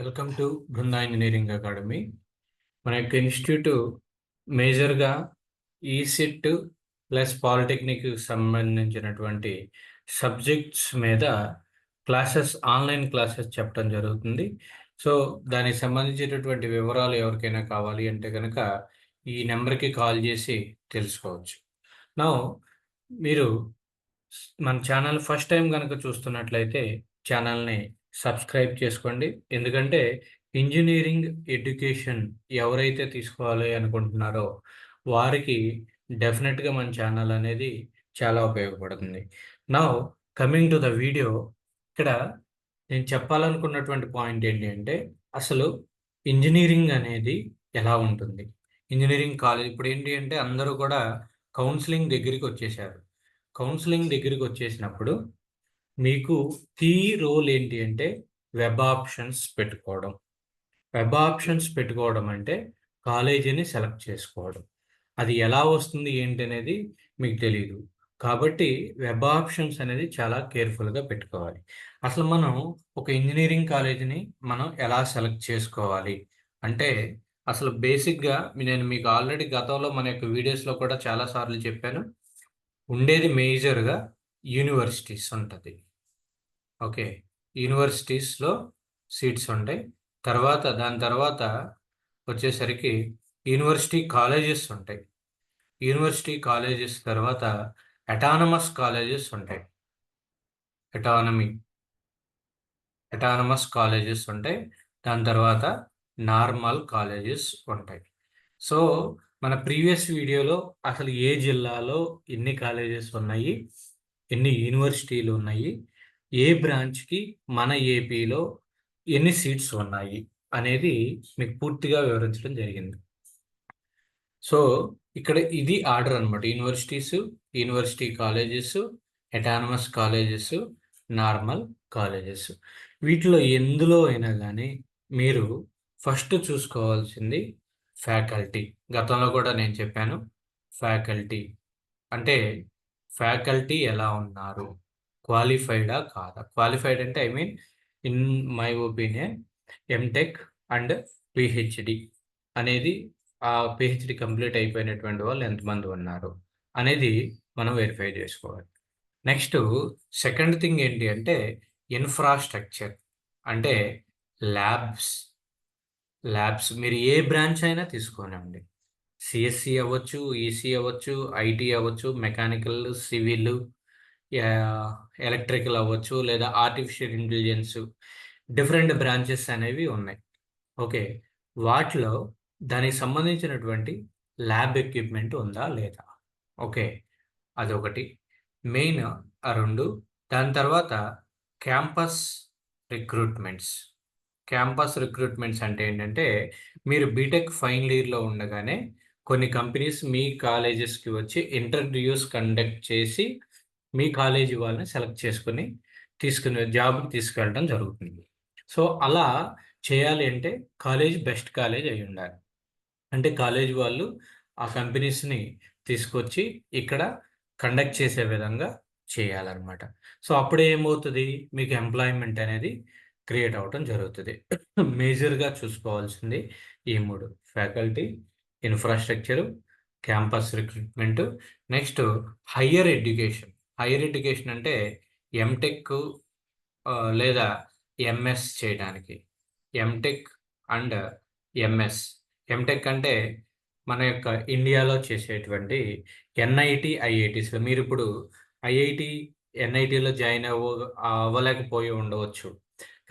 Welcome to Brinda engineering academy. మన యొక్క institute మేజర్గా ఈసిట్ ప్లస్ పాలిటెక్నిక్ సంబంధించినటువంటి సబ్జెక్ట్స్ మీద క్లాసెస్ ఆన్లైన్ క్లాసెస్ చెప్పడం జరుగుతుంది. సో దానికి సంబంధించినటువంటి వివరాలు ఎవరికైనా కావాలి అంటే కనుక ఈ నెంబర్కి కాల్ చేసి తెలుసుకోవచ్చు. నా మీరు మన ఛానల్ ఫస్ట్ టైం కనుక చూస్తున్నట్లయితే ఛానల్ని సబ్స్క్రైబ్ చేసుకోండి. ఎందుకంటే ఇంజనీరింగ్ ఎడ్యుకేషన్ ఎవరైతే తీసుకోవాలి అనుకుంటున్నారో వారికి డెఫినెట్గా మన ఛానల్ అనేది చాలా ఉపయోగపడుతుంది. నా కమింగ్ టు ద వీడియో ఇక్కడ నేను చెప్పాలనుకున్నటువంటి పాయింట్ ఏంటి అంటే అసలు ఇంజనీరింగ్ అనేది ఎలా ఉంటుంది? ఇంజనీరింగ్ కాలేజ్ ఇప్పుడు ఏంటి అంటే అందరూ కూడా కౌన్సిలింగ్ దగ్గరికి వచ్చేసారు. కౌన్సిలింగ్ దగ్గరికి వచ్చేసినప్పుడు మీకు కీ రోల్ ఏంటి అంటే వెబ్ ఆప్షన్స్ పెట్టుకోవడం. వెబ్ ఆప్షన్స్ పెట్టుకోవడం అంటే కాలేజీని సెలెక్ట్ చేసుకోవడం. అది ఎలా వస్తుంది ఏంటి అనేది మీకు తెలియదు కాబట్టి వెబ్ ఆప్షన్స్ అనేది చాలా కేర్ఫుల్గా పెట్టుకోవాలి. అసలు మనం ఒక ఇంజనీరింగ్ కాలేజీని మనం ఎలా సెలెక్ట్ చేసుకోవాలి? అంటే అసలు బేసిక్గా నేను మీకు ఆల్రెడీ గతంలో మన యొక్క వీడియోస్లో కూడా చాలాసార్లు చెప్పాను. ఉండేది మేజర్గా యూనివర్సిటీస్ ఉంటుంది ఓకే. యూనివర్సిటీస్లో సీట్స్ ఉంటాయి. తర్వాత దాని తర్వాత వచ్చేసరికి యూనివర్సిటీ కాలేజెస్ ఉంటాయి. యూనివర్సిటీ కాలేజెస్ తర్వాత అటానమస్ కాలేజెస్ ఉంటాయి. ఎటానమీ ఎటానమస్ కాలేజెస్ ఉంటాయి. దాని తర్వాత నార్మల్ కాలేజెస్ ఉంటాయి. సో మన ప్రీవియస్ వీడియోలో అసలు ఏ జిల్లాలో ఎన్ని కాలేజెస్ ఉన్నాయి? ఎన్ని యూనివర్సిటీలు ఉన్నాయి? ఏ బ్రాంచ్కి మన ఏపీలో ఎన్ని సీట్స్ ఉన్నాయి అనేది మీకు పూర్తిగా వివరించడం జరిగింది. సో ఇక్కడ ఇది ఆర్డర్ అనమాట universities university colleges autonomous colleges normal colleges. వీటిలో ఎందులో అయినా కానీ మీరు ఫస్ట్ చూసుకోవాల్సింది ఫ్యాకల్టీ. గతంలో కూడా నేను చెప్పాను ఫ్యాకల్టీ. అంటే ఫ్యాకల్టీ ఎలా ఉన్నారు? క్వాలిఫైడా కాదా? క్వాలిఫైడ్ అంటే I mean in my opinion MTech and PhD అనేది ఆ పిహెచ్డి కంప్లీట్ అయిపోయినటువంటి వాళ్ళు ఎంతమంది ఉన్నారు అనేది మనం వెరిఫై చేసుకోవాలి. నెక్స్ట్ సెకండ్ థింగ్ ఏంటి అంటే ఇన్ఫ్రాస్ట్రక్చర్ అంటే ల్యాబ్స్. ల్యాబ్స్ మీరు ఏ బ్రాంచ్ అయినా తీసుకోనండి సిఎస్సి అవ్వచ్చు ఈసీ అవ్వచ్చు ఐటీ అవ్వచ్చు మెకానికల్ సివిల్ ఎలక్ట్రికల్ అవ్వచ్చు లేదా ఆర్టిఫిషియల్ ఇంటెలిజెన్స్ డిఫరెంట్ బ్రాంచెస్ అనేవి ఉన్నాయి. ఓకే వాటిలో దానికి సంబంధించినటువంటి ల్యాబ్ ఎక్విప్మెంట్ ఉందా లేదా? ఓకే అదొకటి. మెయిన్ ఆ రెండు. దాని తర్వాత క్యాంపస్ రిక్రూట్మెంట్స్. క్యాంపస్ రిక్రూట్మెంట్స్ అంటే ఏంటంటే మీరు బీటెక్ ఫైనల్ ఇయర్లో ఉండగానే కొన్ని కంపెనీస్ మీ కాలేజెస్కి వచ్చి ఇంటర్వ్యూస్ కండక్ట్ చేసి మీ కాలేజీ వాళ్ళని సెలెక్ట్ చేసుకుని తీసుకుని జాబ్కి తీసుకెళ్ళడం జరుగుతుంది. సో అలా చేయాలి అంటే కాలేజ్ బెస్ట్ కాలేజ్ అయి ఉండాలి. అంటే కాలేజ్ వాళ్ళు ఆ కంపెనీస్ని తీసుకొచ్చి ఇక్కడ కండక్ట్ చేసే విధంగా చేయాలన్నమాట. సో అప్పుడు ఏమవుతుంది? మీకు ఎంప్లాయ్మెంట్ అనేది క్రియేట్ అవ్వటం జరుగుతుంది. మేజర్గా చూసుకోవాల్సింది ఈ మూడు. Faculty infrastructure campus recruitment next higher education. Higher education అంటే ఎంటెక్ లేదా ఎంఎస్ చేయడానికి. MTech and MS. ఎంటెక్ అంటే మన యొక్క ఇండియాలో చేసేటువంటి ఎన్ఐటి ఐఐటీస్లో మీరు ఇప్పుడు ఐఐటి ఎన్ఐటిలో జాయిన్ అవ్వ అవ్వలేకపోయి ఉండవచ్చు.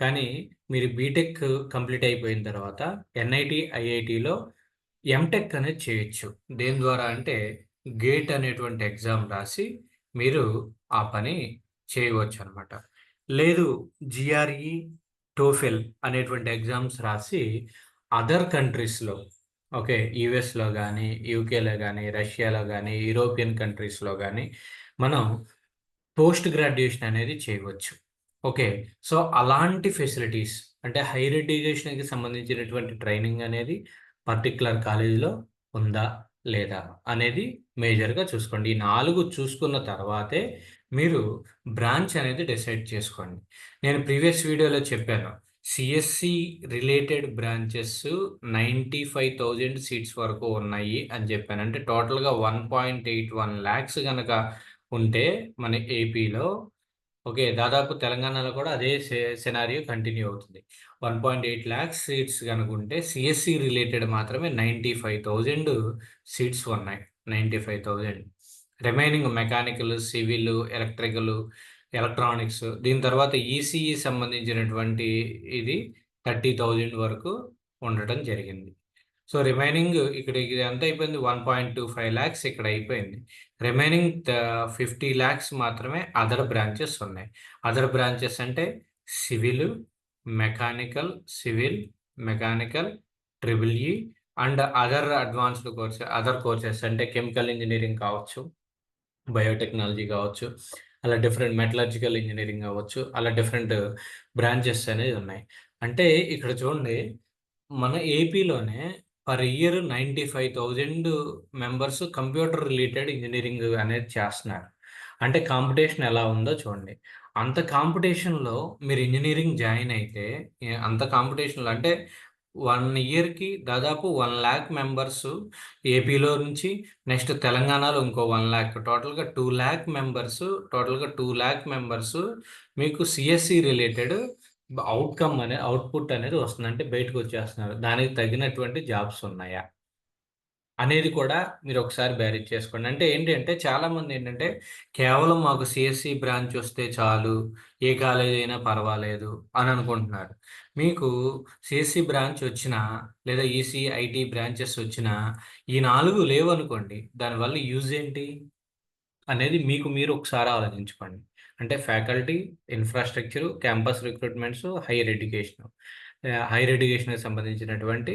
కానీ మీరు బీటెక్ కంప్లీట్ అయిపోయిన తర్వాత ఎన్ఐటి ఐఐటిలో ఎంటెక్ అనేది చేయొచ్చు. దేని ద్వారా అంటే గేట్ అనేటువంటి ఎగ్జామ్ రాసి మీరు ఆ పని చేయవచ్చు అనమాట లేదు జిఆర్ఈ టోఫెల్ అనేటువంటి ఎగ్జామ్స్ రాసి అదర్ కంట్రీస్లో ఓకే యుఎస్లో కానీ యూకేలో కానీ రష్యాలో కానీ యూరోపియన్ కంట్రీస్లో కానీ మనం పోస్ట్ గ్రాడ్యుయేషన్ అనేది చేయవచ్చు. ఓకే సో అలాంటి ఫెసిలిటీస్ అంటే హైయర్ ఎడ్యుకేషన్కి సంబంధించినటువంటి ట్రైనింగ్ అనేది పర్టికులర్ కాలేజీలో ఉందా? లేదా అనేది మేజర్గా చూసుకోండి. ఈ నాలుగు చూసుకున్న తర్వాతే మీరు బ్రాంచ్ అనేది డిసైడ్ చేసుకోండి. నేను ప్రీవియస్ వీడియోలో చెప్పాను. CSC related branches ninety five thousand seats వరకు ఉన్నాయి అని చెప్పాను. అంటే టోటల్గా one point eight one lakhs కనుక ఉంటే మన ఏపీలో ఓకే. దాదాపు తెలంగాణలో కూడా అదే సెనారియో కంటిన్యూ అవుతుంది. One point eight lakhs seats కనుకుంటే CSC related మాత్రమే నైంటీ ఫైవ్ థౌజండ్ సీట్స్ ఉన్నాయి. Ninety five thousand remaining mechanical civil electrical electronics దీని తర్వాత ఈసీఈ సంబంధించినటువంటి ఇది థర్టీ థౌజండ్ వరకు ఉండటం జరిగింది. సో రిమైనింగ్ ఇక్కడ ఇది ఎంత అయిపోయింది? One point two five lakhs ఇక్కడ అయిపోయింది. రిమైనింగ్ ఫిఫ్టీ ల్యాక్స్ మాత్రమే అదర్ బ్రాంచెస్ ఉన్నాయి. అదర్ బ్రాంచెస్ అంటే civil mechanical civil mechanical triple E and other advanced courses other courses అంటే కెమికల్ ఇంజనీరింగ్ కావచ్చు బయోటెక్నాలజీ కావచ్చు అలా డిఫరెంట్ మెటలర్జికల్ ఇంజనీరింగ్ కావచ్చు అలా డిఫరెంట్ బ్రాంచెస్ అనేది ఉన్నాయి. అంటే ఇక్కడ చూడండి మన ఏపీలోనే per year ninety five thousand members computer related engineering అనేది చేస్తున్నారు. అంటే కాంపిటీషన్ ఎలా ఉందో చూడండి. అంత కాంపిటీషన్లో మీరు ఇంజనీరింగ్ జాయిన్ అయితే అంత కాంపిటీషన్లో అంటే వన్ ఇయర్కి దాదాపు వన్ ల్యాక్ మెంబర్స్ ఏపీలో నుంచి నెక్స్ట్ తెలంగాణలో ఇంకో వన్ ల్యాక్ టోటల్గా టూ ల్యాక్ మెంబర్స్ టోటల్గా టూ ల్యాక్ మెంబర్స్ మీకు సిఎస్సి రిలేటెడ్ అవుట్కమ్ అనే అవుట్పుట్ అనేది వస్తుంది అంటే బయటకు వచ్చేస్తున్నారు. దానికి తగినటువంటి జాబ్స్ ఉన్నాయా? అనేది కూడా మీరు ఒకసారి బ్యారేజ్ చేసుకోండి. అంటే ఏంటంటే చాలామంది ఏంటంటే కేవలం మాకు సిఎస్సి బ్రాంచ్ వస్తే చాలు ఏ కాలేజ్ అయినా పర్వాలేదు అని అనుకుంటున్నారు. మీకు సిఎస్సి బ్రాంచ్ వచ్చినా లేదా ఈసీ ఐటీ బ్రాంచెస్ వచ్చినా ఈ నాలుగు లేవు అనుకోండి దానివల్ల యూజ్ ఏంటి? అనేది మీకు మీరు ఒకసారి ఆలోచించుకోండి. అంటే faculty infrastructure campus recruitments higher education. Higher ఎడ్యుకేషన్కి సంబంధించినటువంటి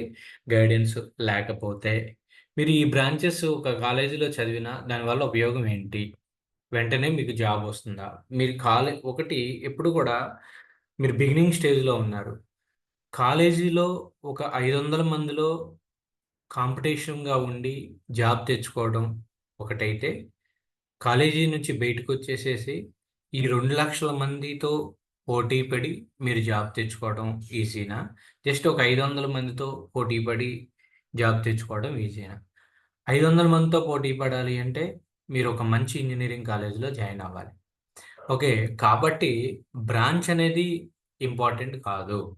గైడెన్స్ లేకపోతే మీరు ఈ బ్రాంచెస్ ఒక కాలేజీలో చదివినా దానివల్ల ఉపయోగం ఏంటి? వెంటనే మీకు జాబ్ వస్తుందా? మీరు కాలే ఒకటి ఎప్పుడు కూడా మీరు బిగినింగ్ స్టేజ్లో ఉన్నారు. కాలేజీలో ఒక ఐదు వందల మందిలో కాంపిటీషన్గా ఉండి జాబ్ తెచ్చుకోవడం ఒకటైతే కాలేజీ నుంచి బయటకు వచ్చేసేసి ఈ రెండు లక్షల మందితో పోటీ పడి మీరు జాబ్ తెచ్చుకోవడం ఈజీనా? జస్ట్ ఒక ఐదు వందల మందితో పోటీ పడి జాబ్ తెచ్చుకోవడం ఈజీనా? ఐదు వందల మందితో పోటీ పడాలి అంటే మీరు ఒక మంచి ఇంజనీరింగ్ కాలేజీలో జాయిన్ అవ్వాలి. ఓకే కాబట్టి బ్రాంచ్ అనేది ఇంపార్టెంట్ కాదు.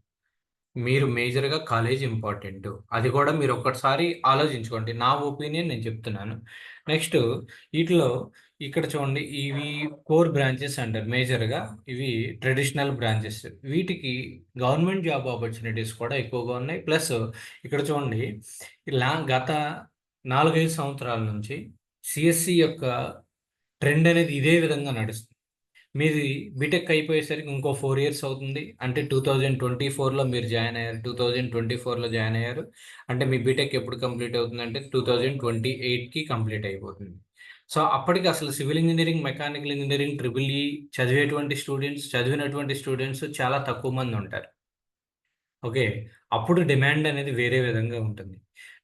మీరు మేజర్గా కాలేజ్ ఇంపార్టెంట్. అది కూడా మీరు ఒక్కసారి ఆలోచించుకోండి. నా ఒపీనియన్ నేను చెప్తున్నాను. నెక్స్ట్ వీటిలో ఇక్కడ చూడండి ఇవి కోర్ బ్రాంచెస్ అంటారు మేజర్గా ఇవి ట్రెడిషనల్ బ్రాంచెస్. వీటికి గవర్నమెంట్ జాబ్ ఆపర్చునిటీస్ కూడా ఎక్కువగా ఉన్నాయి. ప్లస్ ఇక్కడ చూడండి లా గత నాలుగైదు సంవత్సరాల నుంచి సిఎస్సి యొక్క ట్రెండ్ అనేది ఇదే విధంగా నడుస్తుంది. మీది బీటెక్ అయిపోయేసరికి ఇంకో ఫోర్ ఇయర్స్ అవుతుంది. అంటే టూ థౌజండ్ ట్వంటీ ఫోర్లో మీరు జాయిన్ అయ్యారు టూ థౌజండ్ ట్వంటీ ఫోర్లో జాయిన్ అయ్యారు. అంటే మీ బీటెక్ ఎప్పుడు కంప్లీట్ అవుతుంది అంటే టూ థౌజండ్ ట్వంటీ ఎయిట్కి కంప్లీట్ అయిపోతుంది. సో అప్పటికి అసలు civil engineering mechanical engineering triple E చదివేటువంటి స్టూడెంట్స్ చదివినటువంటి స్టూడెంట్స్ చాలా తక్కువ మంది ఉంటారు. ఓకే? అప్పుడు డిమాండ్ అనేది వేరే విధంగా ఉంటుంది.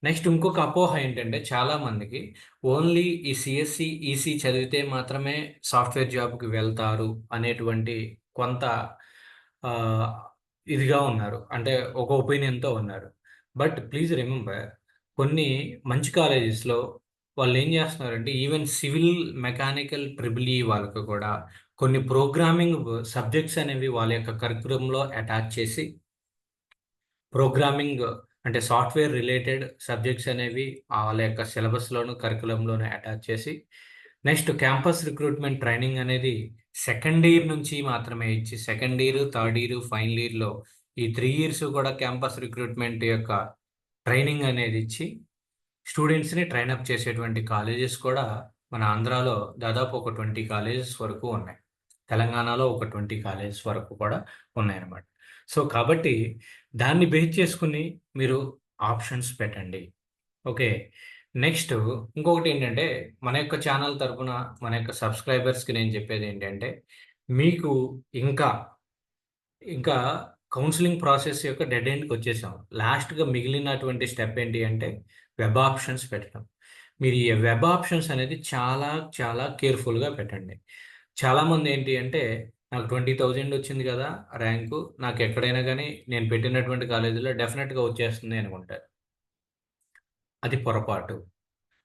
నెక్స్ట్ ఇంకొక అపోహ ఏంటంటే చాలా మందికి ఓన్లీ ఈ సిఎస్సి ఈసీ చదివితే మాత్రమే సాఫ్ట్వేర్ జాబ్కి వెళ్తారు అనేటువంటి కొంత ఇదిగా ఉన్నారు. అంటే ఒక ఒపీనియన్తో ఉన్నారు. బట్ ప్లీజ్ రిమెంబర్ కొన్ని మంచి కాలేజెస్లో వాళ్ళు ఏం చేస్తున్నారంటే even civil mechanical triple E వాళ్ళకు కూడా కొన్ని ప్రోగ్రామింగ్ సబ్జెక్ట్స్ అనేవి వాళ్ళ యొక్క కరికులంలో అటాచ్ చేసి ప్రోగ్రామింగ్ అంటే సాఫ్ట్వేర్ రిలేటెడ్ సబ్జెక్ట్స్ అనేవి వాళ్ళ యొక్క సిలబస్లోను కరికులంలోనే అటాచ్ చేసి నెక్స్ట్ క్యాంపస్ రిక్రూట్మెంట్ ట్రైనింగ్ అనేది సెకండ్ ఇయర్ నుంచి మాత్రమే ఇచ్చి second year third year final ఇయర్లో ఈ త్రీ ఇయర్స్ కూడా క్యాంపస్ రిక్రూట్మెంట్ యొక్క ట్రైనింగ్ అనేది ఇచ్చి స్టూడెంట్స్ని ట్రైన్అప్ చేసేటువంటి కాలేజెస్ కూడా మన ఆంధ్రాలో దాదాపు ఒక ట్వంటీ కాలేజెస్ వరకు ఉన్నాయి. తెలంగాణలో ఒక ట్వంటీ కాలేజెస్ వరకు కూడా ఉన్నాయన్నమాట. సో కాబట్టి దాన్ని బేస్ చేసుకుని మీరు ఆప్షన్స్ పెట్టండి. ఓకే. నెక్స్ట్ ఇంకొకటి ఏంటంటే మన యొక్క ఛానల్ తరఫున మన యొక్క సబ్స్క్రైబర్స్కి నేను చెప్పేది ఏంటంటే మీకు ఇంకా ఇంకా కౌన్సిలింగ్ ప్రాసెస్ యొక్క డెడ్ ఎండ్కి వచ్చేసాం లాస్ట్గా మిగిలినటువంటి స్టెప్ ఏంటి అంటే వెబ్ ఆప్షన్స్ పెట్టడం మీరు ఈ వెబ్ ఆప్షన్స్ అనేది చాలా చాలా కేర్ఫుల్గా పెట్టండి. చాలామంది ఏంటి అంటే నాకు ట్వంటీ థౌజండ్ వచ్చింది కదా ర్యాంకు నాకు ఎక్కడైనా కానీ నేను పెట్టినటువంటి కాలేజీలో డెఫినెట్గా వచ్చేస్తుంది అనుకుంటారు అది పొరపాటు.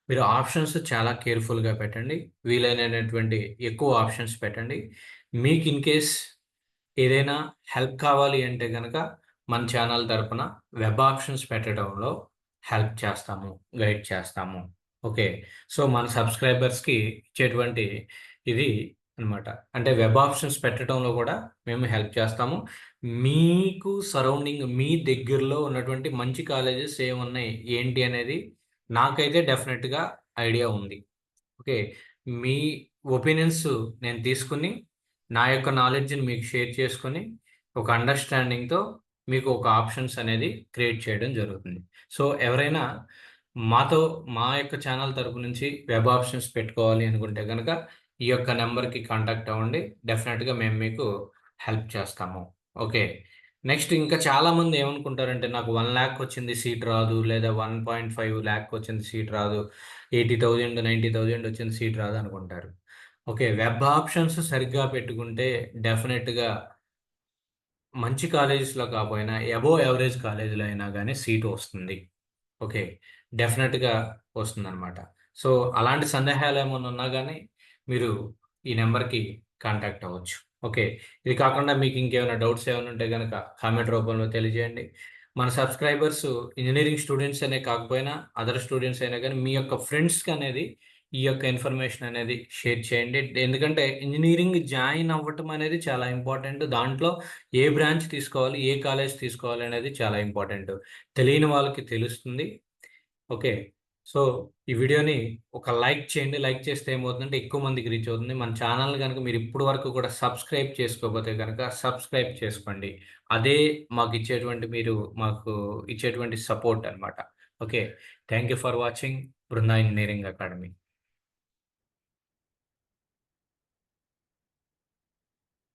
మీరు ఆప్షన్స్ చాలా కేర్ఫుల్గా పెట్టండి. వీలైనటువంటి ఎక్కువ ఆప్షన్స్ పెట్టండి. మీకు ఇన్ కేస్ ఏదైనా హెల్ప్ కావాలి అంటే కనుక మన ఛానల్ తరపున వెబ్ ఆప్షన్స్ పెట్టడంలో హెల్ప్ చేస్తాము గైడ్ చేస్తాము. ఓకే. సో మన సబ్స్క్రైబర్స్కి ఇచ్చేటువంటి ఇది అనమాట అంటే వెబ్ ఆప్షన్స్ పెట్టడంలో కూడా మేము హెల్ప్ చేస్తాము. మీకు సరౌండింగ్ మీ దగ్గరలో ఉన్నటువంటి మంచి కాలేజెస్ ఏమున్నాయి ఏంటి అనేది నాకైతే డెఫినెట్గా ఐడియా ఉంది. ఓకే. మీ ఒపీనియన్స్ నేను తీసుకుని నా యొక్క నాలెడ్జ్ని మీకు షేర్ చేసుకొని ఒక అండర్స్టాండింగ్తో మీకు ఒక ఆప్షన్స్ అనేది క్రియేట్ చేయడం జరుగుతుంది. సో ఎవరైనా మాతో మా యొక్క ఛానల్ తరపు నుంచి వెబ్ ఆప్షన్స్ పెట్టుకోవాలి అనుకుంటే కనుక ఈ యొక్క నెంబర్కి కాంటాక్ట్ అవ్వండి. డెఫినెట్గా మేము మీకు హెల్ప్ చేస్తాము. ఓకే. నెక్స్ట్ ఇంకా చాలామంది ఏమనుకుంటారంటే నాకు వన్ ల్యాక్ వచ్చింది సీట్ రాదు. లేదా వన్ పాయింట్ ఫైవ్ ల్యాక్ వచ్చింది సీట్ రాదు. ఎయిటీ థౌజండ్ నైంటీ థౌజండ్ వచ్చింది సీట్ రాదు అనుకుంటారు. ఓకే. వెబ్ ఆప్షన్స్ సరిగ్గా పెట్టుకుంటే డెఫినెట్గా మంచి కాలేజెస్లో కాకపోయినా ఎబో యావరేజ్ కాలేజీలో అయినా కానీ సీట్ వస్తుంది. ఓకే. డెఫినెట్గా వస్తుంది అనమాట సో అలాంటి సందేహాలు ఏమైనా ఉన్నా కానీ మీరు ఈ నెంబర్కి కాంటాక్ట్ అవ్వచ్చు. ఓకే. ఇది కాకుండా మీకు ఇంకేమైనా డౌట్స్ ఏమైనా ఉంటే కనుక కామెంట్ రూపంలో తెలియజేయండి. మన సబ్స్క్రైబర్స్ ఇంజనీరింగ్ స్టూడెంట్స్ అనే కాకపోయినా అదర్ స్టూడెంట్స్ అయినా కానీ మీ యొక్క ఫ్రెండ్స్కి అనేది ఈ యొక్క ఇన్ఫర్మేషన్ అనేది షేర్ చేయండి. ఎందుకంటే ఇంజనీరింగ్ జాయిన్ అవ్వటం అనేది చాలా ఇంపార్టెంట్. దాంట్లో ఏ బ్రాంచ్ తీసుకోవాలి ఏ కాలేజ్ తీసుకోవాలి అనేది చాలా ఇంపార్టెంట్. తెలియని వాళ్ళకి తెలుస్తుంది. ఓకే. సో ఈ వీడియోని ఒక లైక్ చేయండి. లైక్ చేస్తే ఏమవుతుందంటే ఎక్కువ మందికి రీచ్ అవుతుంది. మన ఛానల్ కనుక మీరు ఇప్పటి వరకు కూడా సబ్స్క్రైబ్ చేసుకోకపోతే కనుక సబ్స్క్రైబ్ చేసుకోండి. అదే మాకు ఇచ్చేటువంటి మీరు మాకు ఇచ్చేటువంటి సపోర్ట్ అనమాట okay. Thank you for watching Brinda engineering academy.